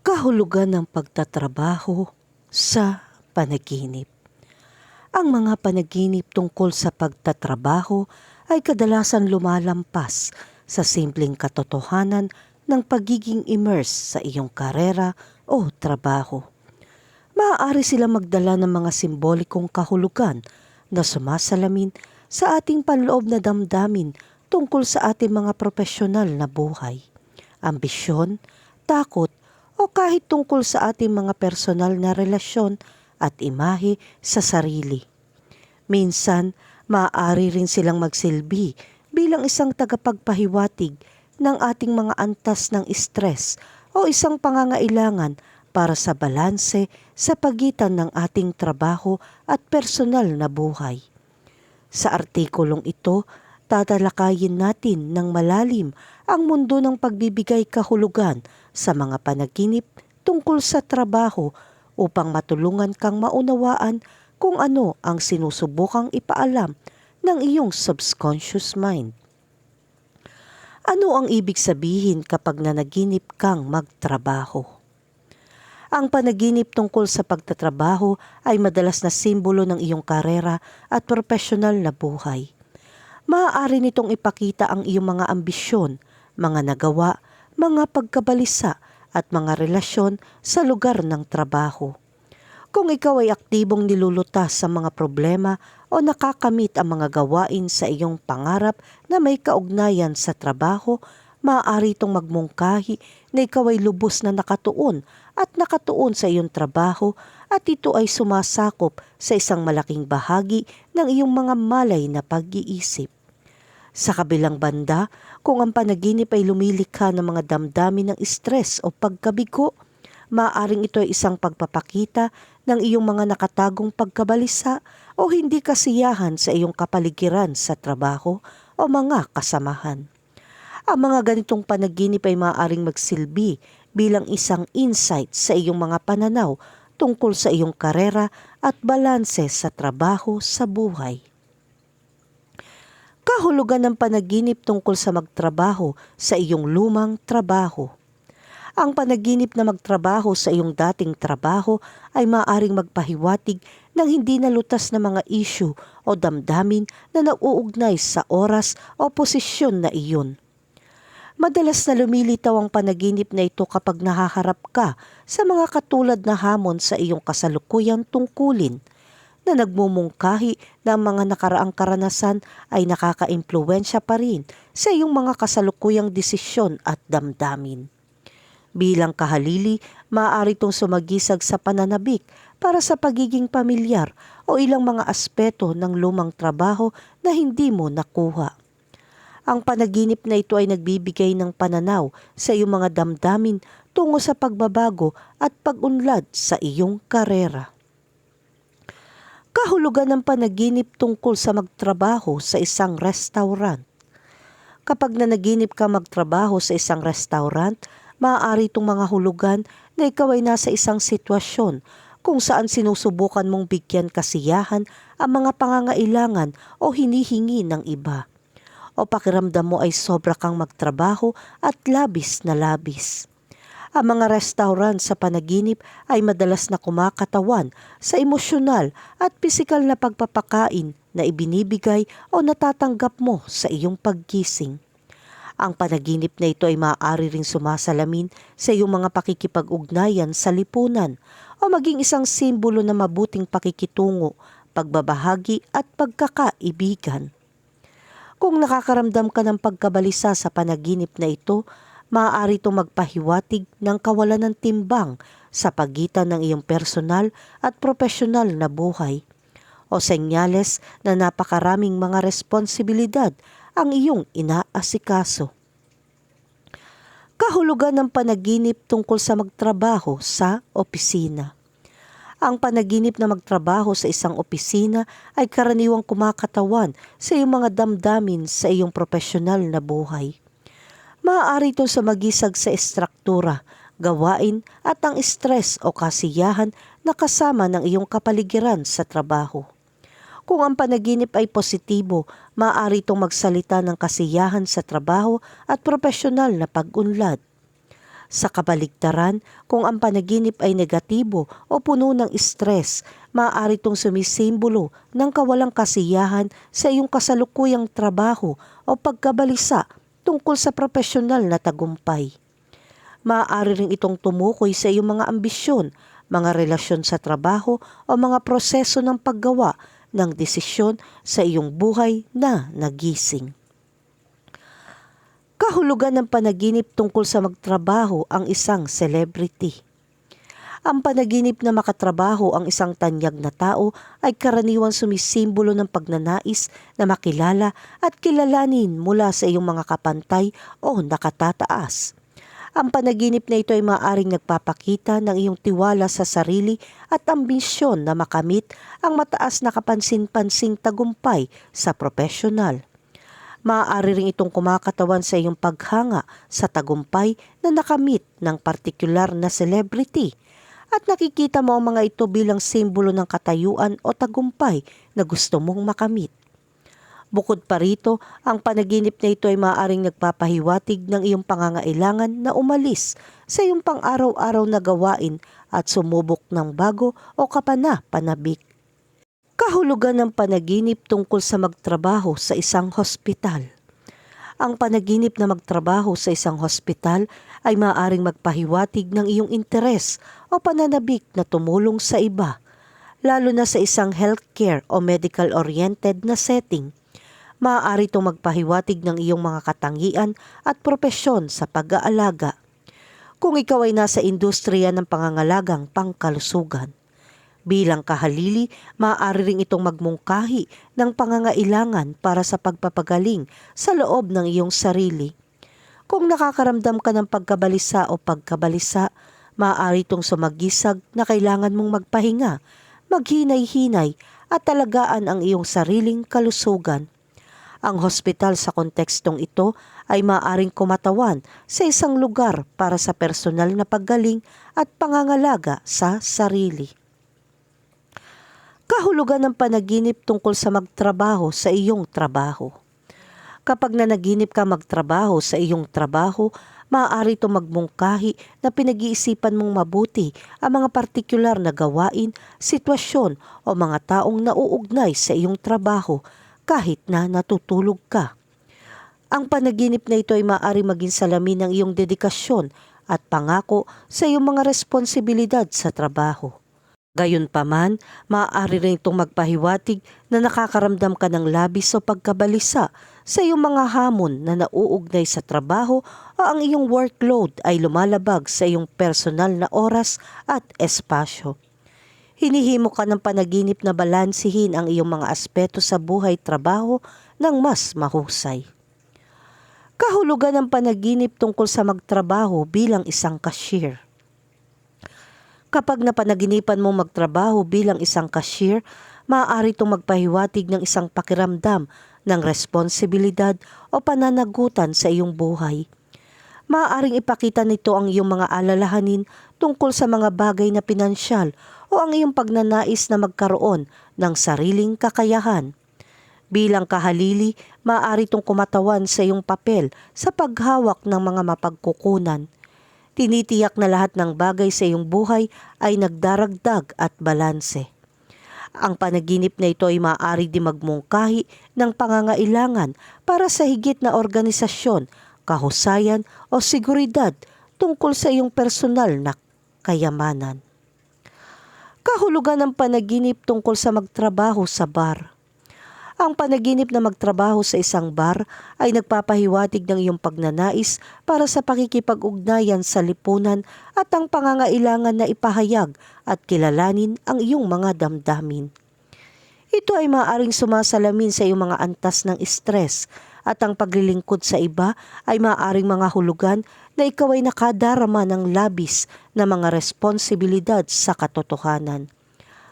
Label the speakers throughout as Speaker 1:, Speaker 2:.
Speaker 1: kahulugan ng pagtatrabaho sa panaginip. Ang mga panaginip tungkol sa pagtatrabaho ay kadalasan lumalampas sa simpleng katotohanan ng pagiging immerse sa iyong karera o trabaho. Maaari sila magdala ng mga simbolikong kahulugan na sumasalamin sa ating panloob na damdamin tungkol sa ating mga profesional na buhay, ambisyon, takot o kahit tungkol sa ating mga personal na relasyon at imahe sa sarili. Minsan, maaari rin silang magsilbi bilang isang tagapagpahiwatig ng ating mga antas ng stress o isang pangangailangan para sa balanse sa pagitan ng ating trabaho at personal na buhay. Sa artikulong ito, tatalakayin natin ng malalim ang mundo ng pagbibigay kahulugan sa mga panaginip tungkol sa trabaho upang matulungan kang maunawaan kung ano ang sinusubukang ipaalam ng iyong subconscious mind. Ano ang ibig sabihin kapag nanaginip kang magtrabaho? Ang panaginip tungkol sa pagtatrabaho ay madalas na simbolo ng iyong karera at profesional na buhay. Maaari nitong ipakita ang iyong mga ambisyon, mga nagawa, mga pagkabalisa at mga relasyon sa lugar ng trabaho. Kung ikaw ay aktibong nilulutas sa mga problema o nakakamit ang mga gawain sa iyong pangarap na may kaugnayan sa trabaho, maaari itong magmungkahi na ikaw ay lubos na nakatuon at nakatuon sa iyong trabaho at ito ay sumasakop sa isang malaking bahagi ng iyong mga malay na pag-iisip. Sa kabilang banda, kung ang panaginip ay lumilikha ng mga damdamin ng stress o pagkabigo, maaring ito ay isang pagpapakita ng iyong mga nakatagong pagkabalisa o hindi kasiyahan sa iyong kapaligiran sa trabaho o mga kasamahan. Ang mga ganitong panaginip ay maaaring magsilbi bilang isang insight sa iyong mga pananaw tungkol sa iyong karera at balanse sa trabaho sa buhay. Kahulugan ng panaginip tungkol sa magtrabaho sa iyong lumang trabaho. Ang panaginip na magtrabaho sa iyong dating trabaho ay maaring magpahiwatig ng hindi nalutas na mga issue o damdamin na nauugnay sa oras o posisyon na iyon. Madalas na lumilitaw ang panaginip na ito kapag nahaharap ka sa mga katulad na hamon sa iyong kasalukuyang tungkulin na nagmumungkahi na ang mga nakaraang karanasan ay nakakaimpluwensya pa rin sa iyong mga kasalukuyang desisyon at damdamin. Bilang kahalili, maaari itong sumagisag sa pananabik para sa pagiging pamilyar o ilang mga aspeto ng lumang trabaho na hindi mo nakuha. Ang panaginip na ito ay nagbibigay ng pananaw sa iyong mga damdamin tungo sa pagbabago at pagunlad sa iyong karera. Kahulugan ng panaginip tungkol sa magtrabaho sa isang restaurant. Kapag nanaginip ka magtrabaho sa isang restaurant, maaari itong mga hulugan na ikaw ay nasa isang sitwasyon kung saan sinusubukan mong bigyan kasiyahan ang mga pangangailangan o hinihingi ng iba o pakiramdam mo ay sobra kang magtrabaho at labis na labis. Ang mga restaurant sa panaginip ay madalas na kumakatawan sa emosyonal at pisikal na pagpapakain na ibinibigay o natatanggap mo sa iyong paggising. Ang panaginip na ito ay maaari ring sumasalamin sa iyong mga pakikipag-ugnayan sa lipunan o maging isang simbolo na mabuting pakikitungo, pagbabahagi at pagkakaibigan. Kung nakakaramdam ka ng pagkabalisa sa panaginip na ito, maaari itong magpahiwatig ng kawalan ng timbang sa pagitan ng iyong personal at profesional na buhay o senyales na napakaraming mga responsibilidad ang iyong inaasikaso. Kahulugan ng panaginip tungkol sa magtrabaho sa opisina. Ang panaginip na magtrabaho sa isang opisina ay karaniwang kumakatawan sa iyong mga damdamin sa iyong profesional na buhay. Maaari ito sa magisag sa estruktura, gawain at ang stress o kasiyahan na kasama ng iyong kapaligiran sa trabaho. Kung ang panaginip ay positibo, maaari itong magsalita ng kasiyahan sa trabaho at profesional na pag-unlad. Sa kabaligtaran, kung ang panaginip ay negatibo o puno ng stress, maaari itong sumisimbolo ng kawalang kasiyahan sa iyong kasalukuyang trabaho o pagkabalisa tungkol sa profesional na tagumpay. Maaari rin itong tumukoy sa iyong mga ambisyon, mga relasyon sa trabaho o mga proseso ng paggawa ng desisyon sa iyong buhay na nagising. Kahulugan ng panaginip tungkol sa magtrabaho ang isang celebrity. Ang panaginip na makatrabaho ang isang tanyag na tao ay karaniwang sumisimbolo ng pagnanais na makilala at kilalanin mula sa iyong mga kapantay o nakatataas. Ang panaginip na ito ay maaaring nagpapakita ng iyong tiwala sa sarili at ambisyon na makamit ang mataas na kapansin-pansing tagumpay sa profesional. Maaari rin itong kumakatawan sa iyong paghanga sa tagumpay na nakamit ng partikular na celebrity at nakikita mo ang mga ito bilang simbolo ng katayuan o tagumpay na gusto mong makamit. Bukod pa rito, ang panaginip na ito ay maaaring nagpapahiwatig ng iyong pangangailangan na umalis sa iyong pang-araw-araw na gawain at sumubok ng bago o kapana-panabik. Kahulugan ng panaginip tungkol sa magtrabaho sa isang hospital. Ang panaginip na magtrabaho sa isang hospital ay maaaring magpahiwatig ng iyong interes o pananabik na tumulong sa iba, lalo na sa isang healthcare o medical-oriented na setting. Maaari itong magpahiwatig ng iyong mga katangian at propesyon sa pag-aalaga. Kung ikaw ay nasa industriya ng pangangalagang pangkalusugan, Bilang kahalili, maaari rin itong magmungkahi ng pangangailangan para sa pagpapagaling sa loob ng iyong sarili. Kung nakakaramdam ka ng pagkabalisa o pagkabalisa, maaari itong sumagisag na kailangan mong magpahinga, maghinay-hinay at talagaan ang iyong sariling kalusugan. Ang hospital sa kontekstong ito ay maaaring kumatawan sa isang lugar para sa personal na paggaling at pangangalaga sa sarili kahulugan ng panaginip tungkol sa magtrabaho sa iyong trabaho. Kapag nanaginip ka magtrabaho sa iyong trabaho, maaari ito magmungkahi na pinag-iisipan mong mabuti ang mga partikular na gawain, sitwasyon o mga taong nauugnay sa iyong trabaho kahit na natutulog ka. Ang panaginip na ito ay maaari maging salamin ng iyong dedikasyon at pangako sa iyong mga responsibilidad sa trabaho. Gayunpaman, maaari rin itong magpahiwatig na nakakaramdam ka ng labis o pagkabalisa sa iyong mga hamon na nauugnay sa trabaho o ang iyong workload ay lumalabag sa iyong personal na oras at espasyo. Hinihimo ka ng panaginip na balansihin ang iyong mga aspeto sa buhay-trabaho ng mas mahusay. Kahulugan ng panaginip tungkol sa magtrabaho bilang isang cashier. Kapag napanaginipan mo magtrabaho bilang isang cashier, maaari itong magpahiwatig ng isang pakiramdam ng responsibilidad o pananagutan sa iyong buhay. Maaaring ipakita nito ang iyong mga alalahanin tungkol sa mga bagay na pinansyal o ang iyong pagnanais na magkaroon ng sariling kakayahan. Bilang kahalili, maaari itong kumatawan sa iyong papel sa paghawak ng mga mapagkukunan tinitiyak na lahat ng bagay sa iyong buhay ay nagdaragdag at balanse. Ang panaginip na ito ay maaari di magmungkahi ng pangangailangan para sa higit na organisasyon, kahusayan o seguridad tungkol sa iyong personal na kayamanan. Kahulugan ng panaginip tungkol sa magtrabaho sa bar. Ang panaginip na magtrabaho sa isang bar ay nagpapahiwatig ng iyong pagnanais para sa pakikipag-ugnayan sa lipunan at ang pangangailangan na ipahayag at kilalanin ang iyong mga damdamin. Ito ay maaaring sumasalamin sa iyong mga antas ng stress at ang paglilingkod sa iba ay maaaring mga hulugan na ikaw ay nakadarama ng labis na mga responsibilidad sa katotohanan.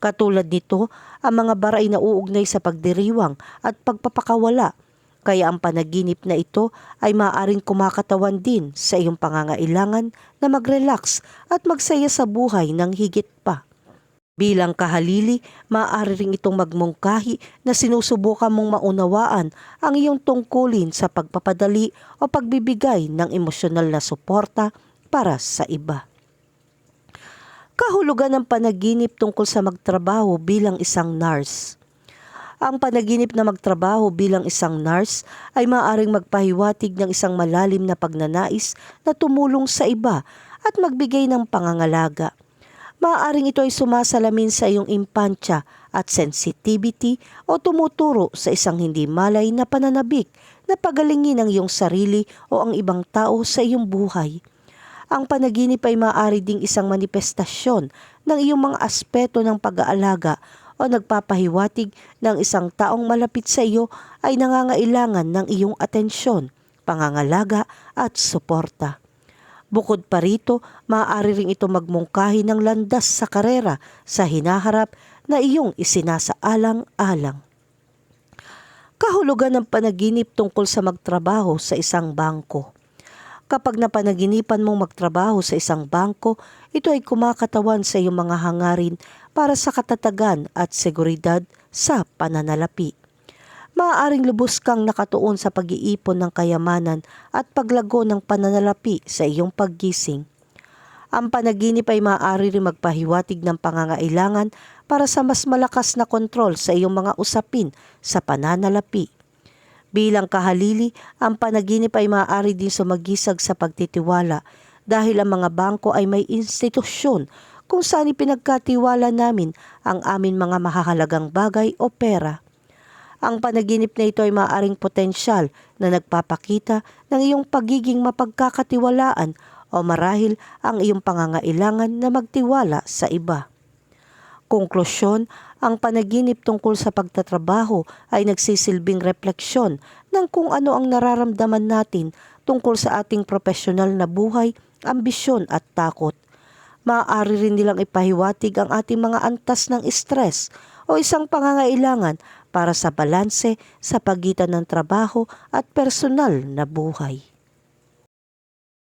Speaker 1: Katulad nito, ang mga bar ay nauugnay sa pagdiriwang at pagpapakawala, kaya ang panaginip na ito ay maaaring kumakatawan din sa iyong pangangailangan na mag-relax at magsaya sa buhay ng higit pa. Bilang kahalili, maaari ring itong magmungkahi na sinusubukan mong maunawaan ang iyong tungkulin sa pagpapadali o pagbibigay ng emosyonal na suporta, para sa iba. Kahulugan ng panaginip tungkol sa magtrabaho bilang isang nurse. Ang panaginip na magtrabaho bilang isang nurse ay maaaring magpahiwatig ng isang malalim na pagnanais na tumulong sa iba at magbigay ng pangangalaga. Maaaring ito ay sumasalamin sa iyong impantya at sensitivity o tumuturo sa isang hindi malay na pananabik na pagalingin ang iyong sarili o ang ibang tao sa iyong buhay. Ang panaginip ay maaari ding isang manifestasyon ng iyong mga aspeto ng pag-aalaga o nagpapahiwatig ng isang taong malapit sa iyo ay nangangailangan ng iyong atensyon, pangangalaga at suporta. Bukod pa rito, maaari ring ito magmungkahi ng landas sa karera sa hinaharap na iyong isinasaalang-alang. Kahulugan ng panaginip tungkol sa magtrabaho sa isang bangko. Kapag napanaginipan mong magtrabaho sa isang bangko, ito ay kumakatawan sa iyong mga hangarin para sa katatagan at seguridad sa pananalapi maaaring lubos kang nakatuon sa pag-iipon ng kayamanan at paglago ng pananalapi sa iyong paggising. Ang panaginip ay maaari rin magpahiwatig ng pangangailangan para sa mas malakas na kontrol sa iyong mga usapin sa pananalapi. Bilang kahalili, ang panaginip ay maaari din sumagisag sa pagtitiwala dahil ang mga bangko ay may institusyon kung saan ipinagkatiwala namin ang amin mga mahahalagang bagay o pera. Ang panaginip na ito ay maaaring potensyal na nagpapakita ng iyong pagiging mapagkakatiwalaan o marahil ang iyong pangangailangan na magtiwala sa iba. Konklusyon, ang panaginip tungkol sa pagtatrabaho ay nagsisilbing refleksyon ng kung ano ang nararamdaman natin tungkol sa ating profesional na buhay, ambisyon at takot. Maaari rin nilang ipahiwatig ang ating mga antas ng stress o isang pangangailangan para sa balanse sa pagitan ng trabaho at personal na buhay.